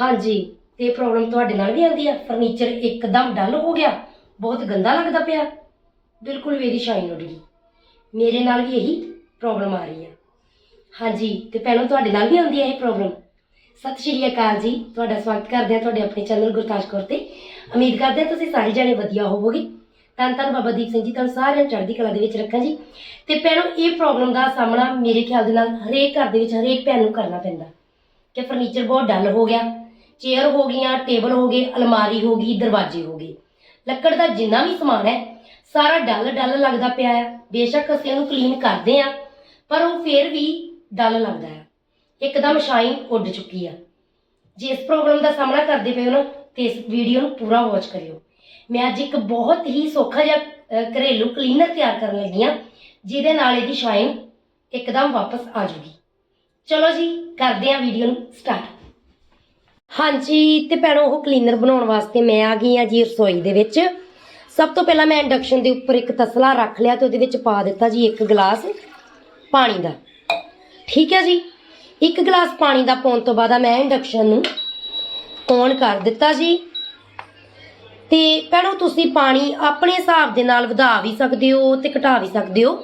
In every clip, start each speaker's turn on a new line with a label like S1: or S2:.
S1: ਹਾਂਜੀ, ਤੇ ਪ੍ਰੋਬਲਮ ਤੁਹਾਡੇ ਨਾਲ ਵੀ ਆਉਂਦੀ ਆ? ਫਰਨੀਚਰ ਇੱਕਦਮ ਡਲ ਹੋ ਗਿਆ। ਬਹੁਤ ਗੰਦਾ ਲੱਗਦਾ ਪਿਆ। ਬਿਲਕੁਲ ਵੀ ਇਹਦੀ ਸ਼ਾਈਨ ਉੱਡ ਗਈ। ਮੇਰੇ ਨਾਲ ਵੀ ਇਹੀ ਪ੍ਰੋਬਲਮ ਆ ਰਹੀ ਆ। ਹਾਂਜੀ, ਤੇ ਪਹਿਲਾਂ ਤੁਹਾਡੇ ਨਾਲ ਵੀ ਆਉਂਦੀ ਆ ਇਹ ਪ੍ਰੋਬਲਮ ਸਤਿ ਸ਼੍ਰੀ ਅਕਾਲ ਜੀ। ਤੁਹਾਡਾ ਸਵਾਗਤ ਕਰਦੇ ਆ ਤੁਹਾਡੇ ਆਪਣੇ ਚੈਨਲ ਗੁਰਤਾਜ ਕੌਰ ਤੇ। ਉਮੀਦ ਕਰਦੇ ਆ ਤੁਸੀਂ ਸਾਰੇ ਜਣੇ ਵਧੀਆ ਹੋਵੋਗੇ। ਧੰਨ ਧੰਨ ਬਾਬਾ ਦੀਪ ਸਿੰਘ ਜੀ, ਤੁਹਾਨੂੰ ਸਾਰਿਆਂ ਨੂੰ ਚੜ੍ਹਦੀ ਕਲਾ ਦੇ ਵਿੱਚ ਰੱਖਾਂ ਜੀ। ਤੇ ਪਹਿਲਾਂ ਇਹ ਪ੍ਰੋਬਲਮ ਦਾ ਸਾਹਮਣਾ ਮੇਰੇ ਖਿਆਲ ਦੇ ਨਾਲ ਹਰੇਕ ਘਰ ਦੇ ਵਿੱਚ ਹਰੇਕ ਭੈਣ ਨੂੰ ਕਰਨਾ ਪੈਂਦਾ। ਕਿ ਫਰਨੀਚਰ ਬਹੁਤ ਡਲ ਹੋ ਗਿਆ। ਚੇਅਰ ਹੋ ਗਈਆਂ, ਟੇਬਲ ਹੋ ਗਏ, ਅਲਮਾਰੀ ਹੋ ਗਈ, ਦਰਵਾਜ਼ੇ ਹੋ ਗਏ। ਲੱਕੜ ਦਾ ਜਿੰਨਾ ਵੀ ਸਮਾਨ ਹੈ, ਸਾਰਾ ਡਲ ਡਲ ਲੱਗਦਾ ਪਿਆ ਹੈ। ਬੇਸ਼ੱਕ ਅਸੀਂ ਉਹਨੂੰ ਕਲੀਨ ਕਰਦੇ ਆ ਪਰ ਉਹ ਫੇਰ ਵੀ ਡਲ ਲੱਗਦਾ ਹੈ। ਇੱਕਦਮ ਸ਼ਾਈਨ ਉੱਡ ਚੁੱਕੀ ਆ। ਜੇ ਇਸ ਪ੍ਰੋਬਲਮ ਦਾ ਸਾਹਮਣਾ ਕਰਦੇ ਪਏ ਹੋ ਨਾ, ਤੇ ਇਸ ਵੀਡੀਓ ਨੂੰ ਪੂਰਾ ਵਾਚ ਕਰਿਓ। ਮੈਂ ਅੱਜ ਇੱਕ ਬਹੁਤ ਹੀ ਸੌਖਾ ਜਿਹਾ ਘਰੇਲੂ ਕਲੀਨਰ ਤਿਆਰ ਕਰਨ ਲੱਗੀ ਹਾਂ, ਜਿਹਦੇ ਨਾਲ ਇਹਦੀ ਸ਼ਾਈਨ ਇੱਕਦਮ ਵਾਪਸ ਆ ਜੂਗੀ। ਚਲੋ ਜੀ, ਕਰਦੇ ਹਾਂ ਵੀਡੀਓ ਨੂੰ ਸਟਾਰਟ ਹਾਂਜੀ, ਤੇ ਭੈਣੋ, ਉਹ ਕਲੀਨਰ ਬਣਾਉਣ ਵਾਸਤੇ ਮੈਂ ਆ ਗਈ ਆ ਜੀ ਰਸੋਈ ਦੇ ਵਿੱਚ। ਸਭ ਤੋਂ ਪਹਿਲਾਂ ਮੈਂ ਇੰਡਕਸ਼ਨ ਦੇ ਉੱਪਰ ਇੱਕ ਤਸਲਾ ਰੱਖ ਲਿਆ ਤੇ ਉਹਦੇ ਵਿੱਚ ਪਾ ਦਿੱਤਾ ਜੀ ਇੱਕ ਗਲਾਸ ਪਾਣੀ ਦਾ। ਠੀਕ ਹੈ ਜੀ? ਇੱਕ ਗਲਾਸ ਪਾਣੀ ਦਾ ਪਾਉਣ ਤੋਂ ਬਾਅਦ ਮੈਂ ਇੰਡਕਸ਼ਨ ਨੂੰ ਔਨ ਕਰ ਦਿੱਤਾ ਜੀ। ਤੇ ਭੈਣੋ, ਤੁਸੀਂ ਪਾਣੀ ਆਪਣੇ ਹਿਸਾਬ ਦੇ ਨਾਲ ਵਧਾ ਵੀ ਸਕਦੇ ਹੋ ਤੇ ਘਟਾ ਵੀ ਸਕਦੇ ਹੋ।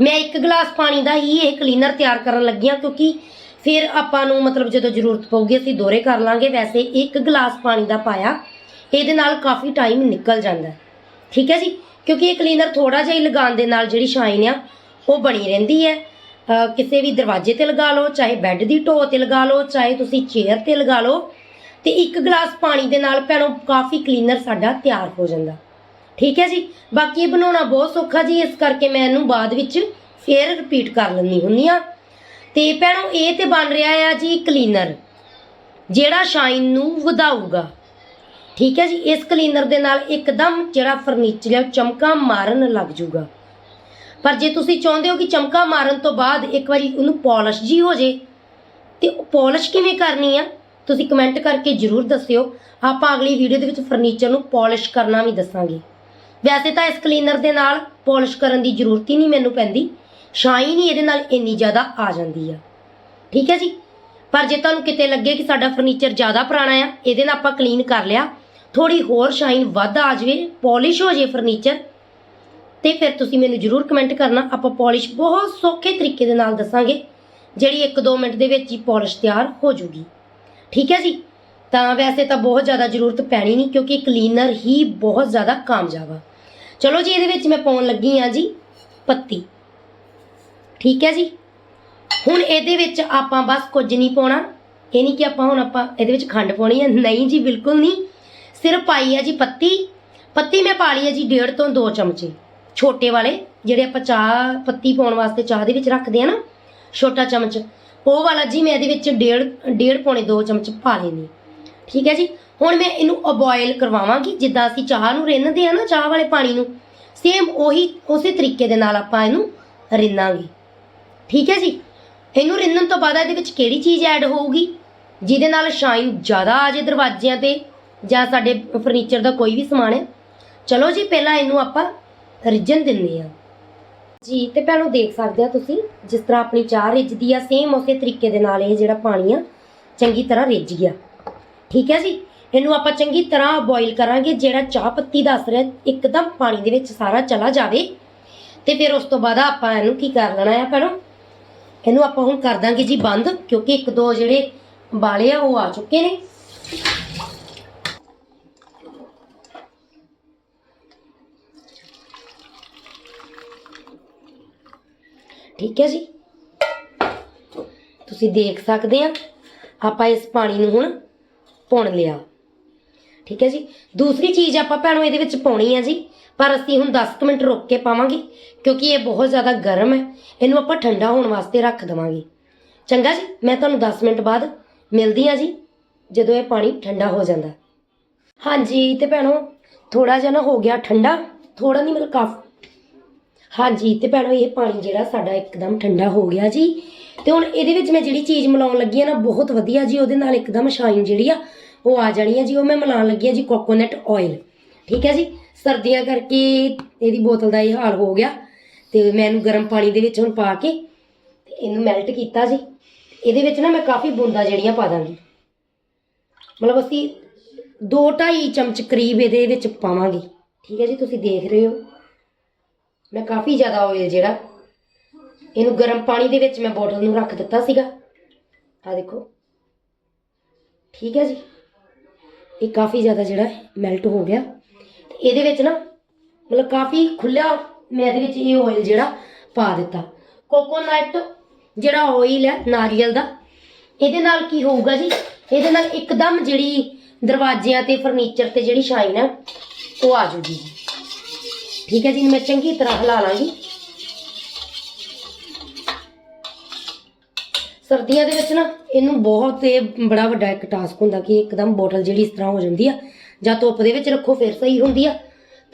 S1: ਮੈਂ ਇੱਕ ਗਲਾਸ ਪਾਣੀ ਦਾ ਹੀ ਇਹ ਕਲੀਨਰ ਤਿਆਰ ਕਰਨ ਲੱਗੀ ਹਾਂ ਕਿਉਂਕਿ ਫਿਰ ਆਪਾਂ ਨੂੰ ਮਤਲਬ ਜਦੋਂ ਜ਼ਰੂਰਤ ਪਊਗੀ, ਅਸੀਂ ਦੋਰੇ ਕਰ ਲਾਂਗੇ। ਵੈਸੇ ਇੱਕ ਗਲਾਸ ਪਾਣੀ ਦਾ ਪਾਇਆ, ਇਹਦੇ ਨਾਲ ਕਾਫੀ ਟਾਈਮ ਨਿਕਲ ਜਾਂਦਾ। ਠੀਕ ਹੈ ਜੀ? ਕਿਉਂਕਿ ਇਹ ਕਲੀਨਰ ਥੋੜਾ ਜਿਹਾ ਹੀ ਲਗਾਉਣ ਦੇ ਨਾਲ ਜਿਹੜੀ ਸ਼ਾਈਨ ਆ, ਉਹ ਬਣੀ ਰਹਿੰਦੀ ਹੈ। ਕਿਸੇ ਵੀ ਦਰਵਾਜ਼ੇ ਤੇ ਲਗਾ ਲਓ, ਚਾਹੇ ਬੈੱਡ ਦੀ ਢੋ ਤੇ ਲਗਾ ਲਓ, ਚਾਹੇ ਤੁਸੀਂ ਚੇਅਰ ਤੇ ਲਗਾ ਲਓ, ਤੇ ਇੱਕ ਗਲਾਸ ਪਾਣੀ ਦੇ ਨਾਲ ਭੈਣੋ ਕਾਫੀ ਕਲੀਨਰ ਸਾਡਾ ਤਿਆਰ ਹੋ ਜਾਂਦਾ। ਠੀਕ ਹੈ ਜੀ? ਬਾਕੀ ਇਹ ਬਣਾਉਣਾ ਬਹੁਤ ਸੌਖਾ ਜੀ, ਇਸ ਕਰਕੇ ਮੈਂ ਇਹਨੂੰ ਬਾਅਦ ਵਿੱਚ ਫੇਰ ਰਿਪੀਟ ਕਰ ਲੈਂਦੀ ਹੁੰਦੀ ਆ ਤੇ ਭੈਣੋ, ਇਹ ਤੇ ਬਣ ਰਿਹਾ ਆ ਜੀ ਕਲੀਨਰ ਜਿਹੜਾ ਸ਼ਾਈਨ ਨੂੰ ਵਧਾਊਗਾ। ਠੀਕ ਹੈ ਜੀ, ਇਸ ਕਲੀਨਰ ਦੇ ਨਾਲ ਇੱਕਦਮ ਜਿਹੜਾ ਫਰਨੀਚਰ ਹੈ ਉਹ ਚਮਕਾਂ ਮਾਰਨ ਲੱਗ ਜਾਊਗਾ ਪਰ ਜੇ ਤੁਸੀਂ ਚਾਹੁੰਦੇ ਹੋ ਕਿ ਚਮਕਾ ਮਾਰਨ ਤੋਂ ਬਾਅਦ ਇੱਕ ਵਾਰੀ ਉਹਨੂੰ ਪਾਲਿਸ਼ ਜੀ ਹੋ ਜੇ, ਤੇ ਪਾਲਿਸ਼ ਕਿਵੇਂ ਕਰਨੀ ਆ, ਤੁਸੀਂ ਕਮੈਂਟ ਕਰਕੇ ਜਰੂਰ ਦੱਸਿਓ। ਆਪਾਂ ਅਗਲੀ ਵੀਡੀਓ ਦੇ ਵਿੱਚ ਫਰਨੀਚਰ ਨੂੰ ਪਾਲਿਸ਼ ਕਰਨਾ ਵੀ ਦੱਸਾਂਗੇ। ਵੈਸੇ ਤਾਂ ਇਸ ਕਲੀਨਰ ਦੇ ਨਾਲ ਪਾਲਿਸ਼ ਕਰਨ ਦੀ ਜ਼ਰੂਰਤ ਹੀ ਨਹੀਂ ਮੈਨੂੰ ਪੈਂਦੀ। ਸ਼ਾਈਨ ਹੀ ਇਹਦੇ ਨਾਲ ਇੰਨੀ ਜ਼ਿਆਦਾ ਆ ਜਾਂਦੀ ਆ। ਠੀਕ ਹੈ ਜੀ? ਪਰ ਜੇ ਤੁਹਾਨੂੰ ਕਿਤੇ ਲੱਗੇ ਕਿ ਸਾਡਾ ਫਰਨੀਚਰ ਜ਼ਿਆਦਾ ਪੁਰਾਣਾ ਆ, ਇਹਦੇ ਨਾਲ ਆਪਾਂ ਕਲੀਨ ਕਰ ਲਿਆ ਥੋੜੀ ਹੋਰ ਸ਼ਾਈਨ ਵੱਧ ਆ ਜਾਵੇ ਪਾਲਿਸ਼ ਹੋ ਜੇ ਫਰਨੀਚਰ ਤੇ ਫਿਰ ਤੁਸੀਂ ਮੈਨੂੰ ਜਰੂਰ ਕਮੈਂਟ ਕਰਨਾ, ਆਪਾਂ ਪਾਲਿਸ਼ ਬਹੁਤ ਸੌਖੇ ਤਰੀਕੇ ਦੇ ਨਾਲ ਦੱਸਾਂਗੇ, ਜਿਹੜੀ 1-2 ਮਿੰਟ ਦੇ ਵਿੱਚ ਹੀ ਪਾਲਿਸ਼ ਤਿਆਰ ਹੋ ਜੂਗੀ। ਠੀਕ ਹੈ ਜੀ? ਤਾਂ ਵੈਸੇ ਤਾਂ ਬਹੁਤ ਜ਼ਿਆਦਾ ਜ਼ਰੂਰਤ ਪੈਣੀ ਨਹੀਂ, ਕਿਉਂਕਿ ਕਲੀਨਰ ਹੀ ਬਹੁਤ ਜ਼ਿਆਦਾ ਕਾਮਯਾਬ ਆ। ਚਲੋ ਜੀ, ਇਹਦੇ ਵਿੱਚ ਮੈਂ ਪਾਉਣ ਲੱਗੀ ਆ ਜੀ, ਪੱਤੀ। ਠੀਕ ਹੈ ਜੀ? ਹੁਣ ਇਹਦੇ ਵਿੱਚ ਆਪਾਂ ਬਸ ਕੁਝ ਨਹੀਂ ਪਾਉਣਾ। ਇਹ ਨਹੀਂ ਕਿ ਆਪਾਂ ਹੁਣ ਆਪਾਂ ਇਹਦੇ ਵਿੱਚ ਖੰਡ ਪਾਉਣੀ ਹੈ। ਨਹੀਂ ਜੀ, ਬਿਲਕੁਲ ਨਹੀਂ। ਸਿਰਫ ਪਾਈ ਹੈ ਜੀ ਪੱਤੀ। ਪੱਤੀ ਮੈਂ ਪਾ ਲਈ ਹੈ ਜੀ ਡੇਢ ਤੋਂ 2 ਚਮਚੇ। ਛੋਟੇ ਵਾਲੇ, ਜਿਹੜੇ ਆਪਾਂ ਚਾਹ, ਪੱਤੀ ਪਾਉਣ ਵਾਸਤੇ ਚਾਹ ਦੇ ਵਿੱਚ ਰੱਖਦੇ ਆ ਨਾ, ਛੋਟਾ ਚਮਚ। ਉਹ ਵਾਲਾ ਜੀ ਮੈਂ ਇਹਦੇ ਵਿੱਚ ਡੇਢ ਡੇਢ ਪੌਣੇ 2 ਚਮਚ ਪਾ ਲੈਣੀ ਠੀਕ ਹੈ ਜੀ? ਹੁਣ ਮੈਂ ਇਹਨੂੰ ਅਬੋਇਲ ਕਰਵਾਵਾਂਗੀ। ਜਿੱਦਾਂ ਅਸੀਂ ਚਾਹ ਨੂੰ ਰਿੰਨਦੇ ਆ ਨਾ, ਚਾਹ ਵਾਲੇ ਪਾਣੀ ਨੂੰ, ਸੇਮ ਉਹੀ, ਉਸੇ ਤਰੀਕੇ ਦੇ ਨਾਲ ਆਪਾਂ ਇਹਨੂੰ ਰਿੰਨਾਂਗੇ। ਠੀਕ ਹੈ ਜੀ? ਇਹਨੂੰ ਰਿੰਨਣ ਤੋਂ ਬਾਅਦ ਇਹਦੇ ਵਿੱਚ ਕਿਹੜੀ ਚੀਜ਼ ਐਡ ਹੋਊਗੀ? ਜਿਹਦੇ ਨਾਲ ਸ਼ਾਈਨ ਜ਼ਿਆਦਾ ਆ ਜੇ ਦਰਵਾਜ਼ਿਆਂ ਤੇ ਜਾਂ ਸਾਡੇ ਫਰਨੀਚਰ ਦਾ ਕੋਈ ਵੀ ਸਮਾਨ ਹੈ। ਚਲੋ ਜੀ, ਪਹਿਲਾਂ ਇਹਨੂੰ ਆਪਾਂ ਰਿੱਝਣ ਦਿੰਦੇ ਆ ਜੀ, ਤੇ ਭੈਣੋ ਦੇਖ ਸਕਦੇ ਆ ਤੁਸੀਂ, ਜਿਸ ਤਰ੍ਹਾਂ ਆਪਣੀ ਚਾਹ ਰਿੱਝਦੀ ਆ ਸੇਮ ਉਸੇ ਤਰੀਕੇ ਦੇ ਨਾਲ ਇਹ ਜਿਹੜਾ ਪਾਣੀ ਆ, ਚੰਗੀ ਤਰ੍ਹਾਂ ਰਿੱਝ ਗਿਆ। ਠੀਕ ਹੈ ਜੀ? ਇਹਨੂੰ ਆਪਾਂ ਚੰਗੀ ਤਰ੍ਹਾਂ ਬੋਇਲ ਕਰਾਂਗੇ, ਜਿਹੜਾ ਚਾਹ ਪੱਤੀ ਦਾ ਅਸਰ ਹੈ ਇੱਕਦਮ ਪਾਣੀ ਦੇ ਵਿੱਚ ਸਾਰਾ ਚਲਾ ਜਾਵੇ। ਤੇ ਫਿਰ ਉਸ ਤੋਂ ਬਾਅਦ ਆਪਾਂ ਇਹਨੂੰ ਕੀ ਕਰ ਲੈਣਾ ਆ, ਭੈਣੋ? ਇਹਨੂੰ ਆਪਾਂ ਹੁਣ ਕਰ ਦਾਂਗੇ ਜੀ ਬੰਦ, ਕਿਉਂਕਿ ਇੱਕ ਦੋ ਜਿਹੜੇ ਵਾਲੇ ਆ, ਉਹ ਆ ਚੁੱਕੇ ਨੇ। ਠੀਕ ਹੈ ਜੀ। ਤੁਸੀਂ ਦੇਖ ਸਕਦੇ ਆ, ਆਪਾਂ ਇਸ ਪਾਣੀ ਨੂੰ ਹੁਣ ਪੁਣ ਲਿਆ। ਠੀਕ ਹੈ ਜੀ? ਦੂਸਰੀ ਚੀਜ਼ ਆਪਾਂ ਭੈਣੋ ਇਹਦੇ ਵਿੱਚ ਪਾਉਣੀ ਆ ਜੀ। ਪਰ ਅਸੀਂ ਹੁਣ 10 ਕੁ ਮਿੰਟ ਰੁਕ ਕੇ ਪਾਵਾਂਗੇ, ਕਿਉਂਕਿ ਇਹ ਬਹੁਤ ਜ਼ਿਆਦਾ ਗਰਮ ਹੈ। ਇਹਨੂੰ ਆਪਾਂ ਠੰਡਾ ਹੋਣ ਵਾਸਤੇ ਰੱਖ ਦਵਾਂਗੇ। ਚੰਗਾ ਜੀ, ਮੈਂ ਤੁਹਾਨੂੰ 10 ਮਿੰਟ ਬਾਅਦ ਮਿਲਦੀ ਹਾਂ ਜੀ, ਜਦੋਂ ਇਹ ਪਾਣੀ ਠੰਡਾ ਹੋ ਜਾਂਦਾ। ਹਾਂਜੀ, ਤੇ ਭੈਣੋ ਥੋੜਾ ਜਿਹਾ ਨਾ ਹੋ ਗਿਆ ਠੰਡਾ। ਥੋੜਾ ਨਹੀਂ ਮਤਲਬ ਕਾਫ ਹਾਂਜੀ, ਤੇ ਭੈਣੋ, ਇਹ ਪਾਣੀ ਜਿਹੜਾ ਸਾਡਾ ਇੱਕਦਮ ਠੰਡਾ ਹੋ ਗਿਆ ਜੀ। ਤੇ ਹੁਣ ਇਹਦੇ ਵਿੱਚ ਮੈਂ ਜਿਹੜੀ ਚੀਜ਼ ਮਿਲਾਉਣ ਲੱਗੀ ਆ ਨਾ, ਬਹੁਤ ਵਧੀਆ ਜੀ, ਉਹਦੇ ਨਾਲ ਇੱਕਦਮ ਸ਼ਾਈਨ ਜਿਹੜੀ ਆ ਉਹ ਆ ਜਾਣੀ ਆ ਜੀ, ਉਹ ਮੈਂ ਮਿਲਾਉਣ ਲੱਗੀ ਆ ਜੀ ਕੋਕੋਨਟ ਆਇਲ ਠੀਕ ਹੈ ਜੀ? ਸਰਦੀਆਂ ਕਰਕੇ ਇਹਦੀ ਬੋਤਲ ਦਾ ਇਹ ਹਾਲ ਹੋ ਗਿਆ ਤੇ ਮੈਂ ਇਹਨੂੰ ਗਰਮ ਪਾਣੀ ਦੇ ਵਿੱਚ ਹੁਣ ਪਾ ਕੇ ਤੇ ਇਹਨੂੰ ਮੈਲਟ ਕੀਤਾ ਜੀ। ਇਹਦੇ ਵਿੱਚ ਨਾ ਮੈਂ ਕਾਫੀ ਬੂੰਦਾਂ ਜਿਹੜੀਆਂ ਪਾ ਦਾਂਗੀ। ਮਤਲਬ ਅਸੀਂ 2.5 ਚਮਚ ਕਰੀਬ ਇਹਦੇ ਵਿੱਚ ਪਾਵਾਂਗੇ। ਠੀਕ ਹੈ ਜੀ, ਤੁਸੀਂ ਦੇਖ ਰਹੇ ਹੋ। ਮੈਂ ਕਾਫੀ ਜ਼ਿਆਦਾ ਆਇਲ ਜਿਹੜਾ, ਇਹਨੂੰ ਗਰਮ ਪਾਣੀ ਦੇ ਵਿੱਚ ਮੈਂ ਬੋਟਲ ਨੂੰ ਰੱਖ ਦਿੱਤਾ ਸੀਗਾ। ਆ ਦੇਖੋ। ਠੀਕ ਹੈ ਜੀ? ਇਹ ਕਾਫੀ ਜ਼ਿਆਦਾ ਜਿਹੜਾ ਮੈਲਟ ਹੋ ਗਿਆ। ਤੇ ਇਹਦੇ ਵਿੱਚ ਨਾ ਮਤਲਬ ਕਾਫੀ ਖੁੱਲਿਆ ਮੈਂ ਇਹਦੇ ਵਿੱਚ ਇਹ ਆਇਲ ਜਿਹੜਾ ਪਾ ਦਿੱਤਾ। ਕੋਕੋਨਟ ਜਿਹੜਾ ਆਇਲ ਹੈ ਨਾਰੀਅਲ ਦਾ, ਇਹਦੇ ਨਾਲ ਕੀ ਹੋਊਗਾ ਜੀ? ਇਹਦੇ ਨਾਲ ਇੱਕਦਮ ਜਿਹੜੀ ਦਰਵਾਜ਼ਿਆਂ ਤੇ ਫਰਨੀਚਰ ਤੇ ਜਿਹੜੀ ਸ਼ਾਈਨ ਹੈ, ਉਹ ਆ ਜੂਗੀ ਠੀਕ ਹੈ ਜੀ, ਮੈਂ ਚੰਗੀ ਤਰ੍ਹਾਂ ਹਿਲਾ ਲਾਂਗੀ। ਸਰਦੀਆਂ ਦੇ ਵਿੱਚ ਨਾ ਇਹਨੂੰ ਬਹੁਤ ਇਹ ਬੜਾ ਵੱਡਾ ਇੱਕ ਟਾਸਕ ਹੁੰਦਾ ਕਿ ਇੱਕਦਮ ਬੋਟਲ ਜਿਹੜੀ ਇਸ ਤਰ੍ਹਾਂ ਹੋ ਜਾਂਦੀ ਆ, ਜਾਂ ਧੁੱਪ ਦੇ ਵਿੱਚ ਰੱਖੋ, ਫਿਰ ਸਹੀ ਹੁੰਦੀ ਆ।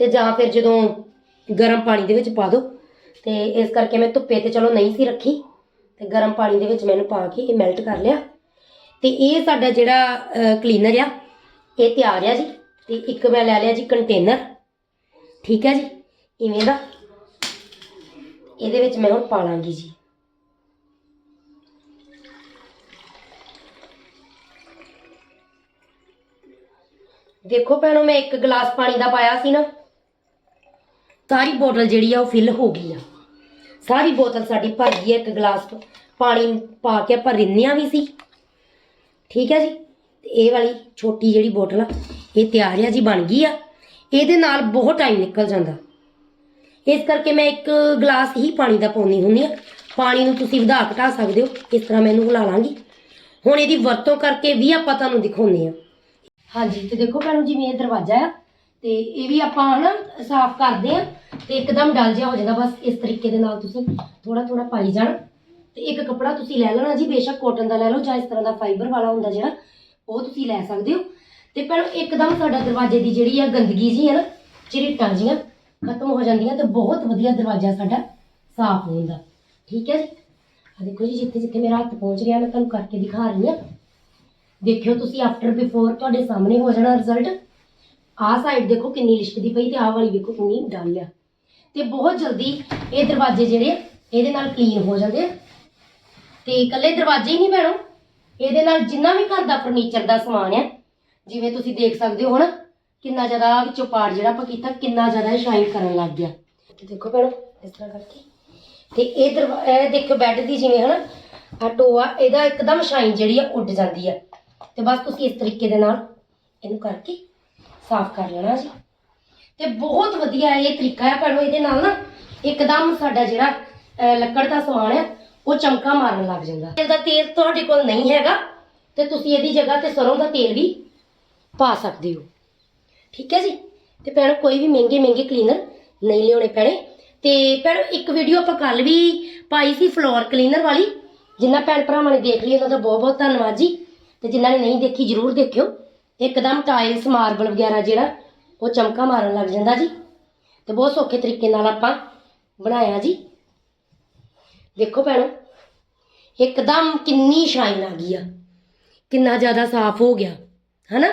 S1: ਤੇ ਜਾਂ ਫਿਰ ਜਦੋਂ ਗਰਮ ਪਾਣੀ ਦੇ ਵਿੱਚ ਪਾ ਦਿਓ ਤੇ ਇਸ ਕਰਕੇ ਮੈਂ ਧੁੱਪੇ ਤੇ ਚਲੋ ਨਹੀਂ ਸੀ ਰੱਖੀ। ਤੇ ਗਰਮ ਪਾਣੀ ਦੇ ਵਿੱਚ ਮੈਨੂੰ ਪਾ ਕੇ ਇਹ ਮੈਲਟ ਕਰ ਲਿਆ। ਤੇ ਇਹ ਸਾਡਾ ਜਿਹੜਾ ਕਲੀਨਰ ਆ, ਇਹ ਤਿਆਰ ਆ ਜੀ। ਤੇ ਇੱਕ ਮੈਂ ਲੈ ਲਿਆ ਜੀ ਕੰਟੇਨਰ ਠੀਕ ਹੈ ਜੀ? ਇਵੇਂ ਦਾ। ਇਹਦੇ ਵਿੱਚ ਮੈਂ ਹੁਣ ਪਾ ਲਾਂਗੀ ਜੀ। ਦੇਖੋ ਭੈਣੋ, ਮੈਂ ਇੱਕ ਗਲਾਸ ਪਾਣੀ ਦਾ ਪਾਇਆ ਸੀ ਨਾ। ਸਾਰੀ ਬੋਤਲ ਜਿਹੜੀ ਆ ਉਹ ਫਿਲ ਹੋ ਗਈ ਆ। ਸਾਰੀ ਬੋਤਲ ਸਾਡੀ ਭਰ ਗਈ ਹੈ ਇੱਕ ਗਲਾਸ ਪਾਣੀ ਪਾ ਕੇ ਆਪਾਂ ਰਿੰਨਿਆ ਵੀ ਸੀ। ਠੀਕ ਹੈ ਜੀ? ਤੇ ਇਹ ਵਾਲੀ ਛੋਟੀ ਜਿਹੜੀ ਬੋਤਲ ਆ, ਇਹ ਤਿਆਰ ਆ ਜੀ, ਬਣ ਗਈ ਆ। ਇਹਦੇ ਨਾਲ ਬਹੁਤ ਟਾਈਮ ਨਿਕਲ ਜਾਂਦਾ। ਇਸ ਕਰਕੇ ਮੈਂ ਇੱਕ ਗਲਾਸ ਹੀ ਪਾਣੀ ਦਾ ਪਾਉਂਦੀ ਹੁੰਦੀ ਆ। ਪਾਣੀ ਨੂੰ ਤੁਸੀਂ ਵਧਾ ਘਟਾ ਸਕਦੇ ਹੋ। ਇਸ ਤਰ੍ਹਾਂ ਮੈਂ ਇਹਨੂੰ ਹਿਲਾ ਲਾਂਗੀ। ਹੁਣ ਇਹਦੀ ਵਰਤੋਂ ਕਰਕੇ ਵੀ ਆਪਾਂ ਤੁਹਾਨੂੰ ਦਿਖਾਉਂਦੇ ਆ। ਹਾਂਜੀ, ਤੇ ਦੇਖੋ ਭੈਣੋ, ਜਿਵੇਂ ਇਹ ਦਰਵਾਜ਼ਾ ਆ, ਤੇ ਇਹ ਵੀ ਆਪਾਂ ਹਨਾ ਸਾਫ਼ ਕਰਦੇ ਆ, ਤੇ ਇੱਕਦਮ ਡਲ ਜਿਹਾ ਹੋ ਜਾਂਦਾ, ਬਸ ਇਸ ਤਰੀਕੇ ਦੇ ਨਾਲ ਤੁਸੀਂ ਥੋੜਾ ਥੋੜਾ ਪਾਈ ਜਾਣ। ਤੇ ਇੱਕ ਕੱਪੜਾ ਤੁਸੀਂ ਲੈ ਲੈਣਾ ਜੀ, ਬੇਸ਼ੱਕ ਕੋਟਨ ਦਾ ਲੈ ਲਓ ਜਾਂ ਇਸ ਤਰ੍ਹਾਂ ਦਾ ਫਾਈਬਰ ਵਾਲਾ ਹੁੰਦਾ ਜਿਹੜਾ, ਉਹ ਤੁਸੀਂ ਲੈ ਸਕਦੇ ਹੋ। ਤੇ ਭੈਣੋ, ਇੱਕਦਮ ਸਾਡਾ ਦਰਵਾਜ਼ੇ ਦੀ ਜਿਹੜੀ ਆ ਗੰਦਗੀ ਜੀ ਹੈ ਨਾ, ਝਰੀਟਾਂ ਜੀਆਂ ਖਤਮ ਹੋ ਜਾਂਦੀਆਂ ਤੇ ਬਹੁਤ ਵਧੀਆ ਦਰਵਾਜ਼ਾ ਸਾਡਾ ਸਾਫ਼ ਹੁੰਦਾ। ਠੀਕ ਹੈ ਜੀ? ਆ ਦੇਖੋ ਜੀ ਜਿੱਥੇ ਜਿੱਥੇ ਮੇਰਾ ਹੱਥ ਪਹੁੰਚ ਰਿਹਾ, ਮੈਂ ਤੁਹਾਨੂੰ ਕਰਕੇ ਦਿਖਾ ਰਹੀ ਹਾਂ। ਦੇਖਿਓ ਤੁਸੀਂ ਆਫਟਰ ਬਿਫੋਰ ਤੁਹਾਡੇ ਸਾਹਮਣੇ ਹੋ ਜਾਣਾ ਰਿਜ਼ਲਟ ਆਹ ਸਾਈਡ ਦੇਖੋ ਕਿੰਨੀ ਲਿਸ਼ਕਦੀ ਪਈ ਤੇ ਆਹ ਵਾਲੀ ਵੇਖੋ ਕਿੰਨੀ ਡਲ ਆ। ਤੇ ਬਹੁਤ ਜਲਦੀ ਇਹ ਦਰਵਾਜ਼ੇ ਜਿਹੜੇ ਇਹਦੇ ਨਾਲ ਕਲੀਨ ਹੋ ਜਾਂਦੇ ਆ। ਤੇ ਇਕੱਲੇ ਦਰਵਾਜ਼ੇ ਹੀ ਨਹੀਂ ਭੈਣੋ, ਇਹਦੇ ਨਾਲ ਜਿੰਨਾ ਵੀ ਘਰ ਦਾ ਫਰਨੀਚਰ ਦਾ ਸਮਾਨ ਆ, ਜਿਵੇਂ ਤੁਸੀਂ ਦੇਖ ਸਕਦੇ ਹੋ ਨਾ, ਕਿੰਨਾ ਜ਼ਿਆਦਾ ਵਿੱਚੋਂ ਪਾੜ ਜਿਹੜਾ ਆਪਾਂ ਕੀਤਾ, ਕਿੰਨਾ ਜ਼ਿਆਦਾ ਸ਼ਾਈਨ ਕਰਨ ਲੱਗ ਗਿਆ। ਤੇ ਦੇਖੋ ਭੈਣੋ, ਇਸ ਤਰ੍ਹਾਂ ਕਰਕੇ। ਤੇ ਇਹ ਦਰਵਾ, ਇਹ ਦੇਖੋ ਬੈੱਡ ਦੀ ਜਿਵੇਂ ਹਨਾ ਆ ਟੋਆ, ਇਹਦਾ ਇੱਕਦਮ ਸ਼ਾਈਨ ਜਿਹੜੀ ਆ, ਉੱਡ ਜਾਂਦੀ ਆ। ਤੇ ਬਸ ਤੁਸੀਂ ਇਸ ਤਰੀਕੇ ਦੇ ਨਾਲ ਇਹਨੂੰ ਕਰਕੇ ਸਾਫ਼ ਕਰ ਲੈਣਾ ਜੀ। ਤੇ ਬਹੁਤ ਵਧੀਆ ਇਹ ਤਰੀਕਾ ਹੈ ਪਰ ਇਹਦੇ ਨਾਲ ਨਾ ਇੱਕਦਮ ਸਾਡਾ ਜਿਹੜਾ ਅਹ, ਲੱਕੜ ਦਾ ਸਮਾਨ ਹੈ ਉਹ ਚਮਕਾ ਮਾਰਨ ਲੱਗ ਜਾਂਦਾ। ਤੇਲ ਦਾ ਤੇਲ ਤੁਹਾਡੇ ਕੋਲ ਨਹੀਂ ਹੈਗਾ ਤੇ ਤੁਸੀਂ ਇਹਦੀ ਜਗ੍ਹਾ ਤੇ ਸਰੋਂ ਦਾ ਤੇਲ ਵੀ ਪਾ ਸਕਦੇ ਹੋ। ਠੀਕ ਹੈ ਜੀ? ਤੇ ਭੈਣੋ ਕੋਈ ਵੀ ਮਹਿੰਗੇ ਮਹਿੰਗੇ ਕਲੀਨਰ ਨਹੀਂ ਲਿਆਉਣੇ ਪੈਣੇ। ਤੇ ਭੈਣੋ ਇੱਕ ਵੀਡੀਓ ਆਪਾਂ ਕੱਲ ਵੀ ਪਾਈ ਸੀ ਫਲੋਰ ਕਲੀਨਰ ਵਾਲੀ ਜਿੰਨਾ ਭੈਣ ਭਰਾਵਾਂ ਨੇ ਦੇਖ ਲਈ ਉਹਨਾਂ ਦਾ ਬਹੁਤ ਬਹੁਤ ਧੰਨਵਾਦ ਜੀ। ਤੇ ਜਿਨ੍ਹਾਂ ਨੇ ਨਹੀਂ ਦੇਖੀ ਜਰੂਰ ਦੇਖਿਓ। ਇੱਕਦਮ ਟਾਇਲਸ ਮਾਰਬਲ ਵਗੈਰਾ ਜਿਹੜਾ, ਉਹ ਚਮਕਾ ਮਾਰਨ ਲੱਗ ਜਾਂਦਾ ਜੀ। ਤੇ ਬਹੁਤ ਸੌਖੇ ਤਰੀਕੇ ਨਾਲ ਆਪਾਂ ਬਣਾਇਆ ਜੀ। ਦੇਖੋ ਭੈਣੋ, ਇੱਕਦਮ ਕਿੰਨੀ ਸ਼ਾਈਨ ਆ ਗਈ ਆ। ਕਿੰਨਾ ਜ਼ਿਆਦਾ ਸਾਫ਼ ਹੋ ਗਿਆ, ਹਨਾ?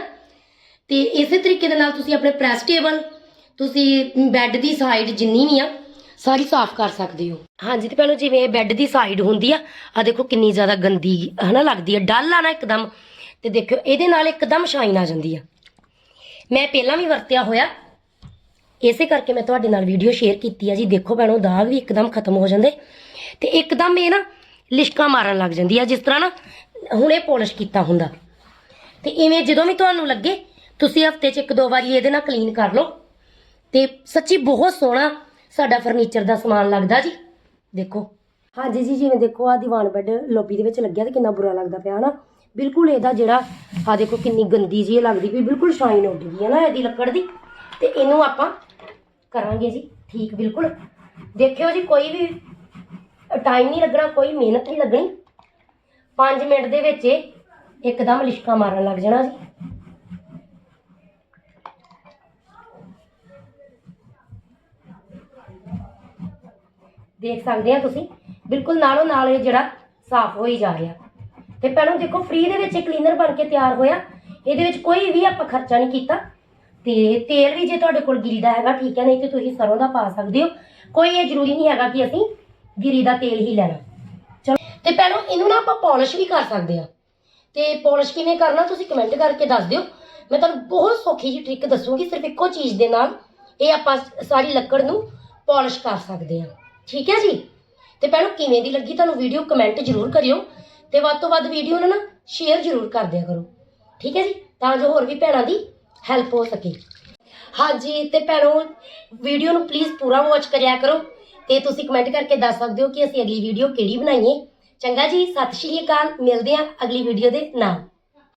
S1: ਤੇ ਇਸੇ ਤਰੀਕੇ ਦੇ ਨਾਲ ਤੁਸੀਂ ਆਪਣੇ ਪ੍ਰੈਸ ਟੇਬਲ ਤੁਸੀਂ ਬੈੱਡ ਦੀ ਸਾਈਡ ਜਿੰਨੀ ਵੀ ਆ ਸਾਰੀ ਸਾਫ਼ ਕਰ ਸਕਦੇ ਹੋ। ਹਾਂਜੀ, ਤੇ ਪਹਿਲਾਂ ਜਿਵੇਂ ਬੈੱਡ ਦੀ ਸਾਈਡ ਹੁੰਦੀ ਆ ਆ ਦੇਖੋ ਕਿੰਨੀ ਜ਼ਿਆਦਾ ਗੰਦੀ, ਹਨਾ, ਲੱਗਦੀ ਆ। ਡਲ ਆ ਨਾ ਇੱਕਦਮ, ਤੇ ਦੇਖਿਓ, ਇਹਦੇ ਨਾਲ ਇੱਕਦਮ ਸ਼ਾਈਨ ਆ ਜਾਂਦੀ ਆ। ਮੈਂ ਪਹਿਲਾਂ ਵੀ ਵਰਤਿਆ ਹੋਇਆ। ਇਸੇ ਕਰਕੇ ਮੈਂ ਤੁਹਾਡੇ ਨਾਲ ਵੀਡੀਓ ਸ਼ੇਅਰ ਕੀਤੀ ਆ ਜੀ। ਦੇਖੋ ਭੈਣੋ, ਦਾਗ ਵੀ ਇੱਕਦਮ ਖਤਮ ਹੋ ਜਾਂਦੇ। ਤੇ ਇੱਕਦਮ ਇਹ ਨਾ ਲਿਸ਼ਕਾਂ ਮਾਰਨ ਲੱਗ ਜਾਂਦੀ ਆ, ਜਿਸ ਤਰ੍ਹਾਂ ਨਾ ਹੁਣੇ ਪੋਲਿਸ਼ ਕੀਤਾ ਹੁੰਦਾ। ਤੇ ਇਵੇਂ ਜਦੋਂ ਵੀ ਤੁਹਾਨੂੰ ਲੱਗੇ, ਤੁਸੀਂ ਹਫ਼ਤੇ 'ਚ ਇੱਕ ਦੋ ਵਾਰੀ ਇਹਦੇ ਨਾਲ ਕਲੀਨ ਕਰ ਲਓ। ਤੇ ਸੱਚੀ ਬਹੁਤ ਸੋਹਣਾ ਸਾਡਾ ਫਰਨੀਚਰ ਦਾ ਸਮਾਨ ਲੱਗਦਾ ਜੀ। ਦੇਖੋ। ਹਾਂਜੀ ਜੀ, ਜਿਵੇਂ ਦੇਖੋ ਆ ਦੀਵਾਨ ਬੈੱਡ ਲੋਬੀ ਦੇ ਵਿੱਚ ਲੱਗਿਆ ਤੇ ਕਿੰਨਾ ਬੁਰਾ ਲੱਗਦਾ ਪਿਆ ਹਨਾ। ਬਿਲਕੁਲ ਇਹਦਾ ਜਿਹੜਾ ਆ ਦੇਖੋ ਕਿੰਨੀ ਗੰਦੀ ਜੀ ਲੱਗਦੀ ਪਈ, ਬਿਲਕੁਲ ਸ਼ਾਈਨ ਉੱਡ ਗਈ ਹੈ ਨਾ ਇਹਦੀ ਲੱਕੜ ਦੀ। ਤੇ ਇਹਨੂੰ ਆਪਾਂ ਕਰਾਂਗੇ ਜੀ, ਠੀਕ, ਬਿਲਕੁਲ। ਦੇਖਿਓ ਜੀ, ਕੋਈ ਵੀ ਟਾਈਮ ਨਹੀਂ ਲੱਗਣਾ, ਕੋਈ ਮਿਹਨਤ ਨਹੀਂ ਲੱਗਣੀ। 5 ਮਿੰਟ ਦੇ ਵਿੱਚ ਇਹ ਇੱਕਦਮ ਲਿਸ਼ਕਾ ਮਾਰਨ ਲੱਗ ਜਾਣਾ ਜੀ। ਦੇਖ ਸਕਦੇ ਆ ਤੁਸੀਂ। ਬਿਲਕੁਲ ਨਾਲੋਂ ਨਾਲ ਇਹ ਜਿਹੜਾ ਸਾਫ਼ ਹੋਈ ਜਾ ਰਿਹਾ। ਤੇ ਪਹਿਲਾਂ ਦੇਖੋ ਫ੍ਰੀ ਦੇ ਵਿੱਚ ਕਲੀਨਰ ਬਣ ਕੇ ਤਿਆਰ ਹੋਇਆ। ਇਹਦੇ ਵਿੱਚ ਕੋਈ ਵੀ ਆਪਾਂ ਖਰਚਾ ਨਹੀਂ ਕੀਤਾ। ਤੇ ਤੇਲ ਵੀ ਜੇ ਤੁਹਾਡੇ ਕੋਲ ਗਿਰੀ ਦਾ ਹੈਗਾ, ਠੀਕ ਹੈ, ਨਹੀਂ ਤੇ ਤੁਸੀਂ ਸਰੋਂ ਦਾ ਪਾ ਸਕਦੇ ਹੋ। ਕੋਈ ਇਹ ਜ਼ਰੂਰੀ ਨਹੀਂ ਹੈਗਾ ਕਿ ਅਸੀਂ ਗਿਰੀ ਦਾ ਤੇਲ ਹੀ ਲੈਣਾ। ਚਲੋ, ਤੇ ਪਹਿਲਾਂ ਇਹਨੂੰ ਨਾ ਆਪਾਂ ਪਾਲਿਸ਼ ਵੀ ਕਰ ਸਕਦੇ ਆ ਤੇ ਪਾਲਿਸ਼ ਕਿਵੇਂ ਕਰਨਾ ਤੁਸੀਂ ਕਮੈਂਟ ਕਰਕੇ ਦੱਸ ਦਿਓ। ਮੈਂ ਤੁਹਾਨੂੰ ਬਹੁਤ ਸੌਖੀ ਜਿਹੀ ਟ੍ਰਿਕ ਦੱਸੂਗੀ, ਸਿਰਫ ਇੱਕੋ ਚੀਜ਼ ਦੇ ਨਾਲ ਇਹ ਆਪਾਂ ਸਾਰੀ ਲੱਕੜ ਨੂੰ ਪਾਲਿਸ਼ ਕਰ ਸਕਦੇ ਹਾਂ। ਠੀਕ ਹੈ ਜੀ? ਤੇ ਭੈਣੋ, ਕਿਵੇਂ ਦੀ ਲੱਗੀ ਤੁਹਾਨੂੰ ਵੀਡੀਓ ਕਮੈਂਟ ਜ਼ਰੂਰ ਕਰਿਓ। ਤੇ ਵੱਧ ਤੋਂ ਵੱਧ ਵੀਡੀਓ ਨੂੰ ਨਾ ਸ਼ੇਅਰ ਜ਼ਰੂਰ ਕਰ ਦਿਆ ਕਰੋ। ਠੀਕ ਹੈ ਜੀ? ਤਾਂ ਜੋ ਹੋਰ ਵੀ ਭੈਣਾਂ ਦੀ ਹੈਲਪ ਹੋ ਸਕੇ। ਹਾਂਜੀ, ਤੇ ਭੈਣੋ ਵੀਡੀਓ ਨੂੰ ਪਲੀਜ਼ ਪੂਰਾ ਵਾਚ ਕਰਿਆ ਕਰੋ। ਤੇ ਤੁਸੀਂ ਕਮੈਂਟ ਕਰਕੇ ਦੱਸ ਸਕਦੇ ਹੋ ਕਿ ਅਸੀਂ ਅਗਲੀ ਵੀਡੀਓ ਕਿਹੜੀ ਬਣਾਈਏ। ਚੰਗਾ ਜੀ, ਸਤਿ ਸ਼੍ਰੀ ਅਕਾਲ, ਮਿਲਦੇ ਹਾਂ ਅਗਲੀ ਵੀਡੀਓ ਦੇ ਨਾਲ।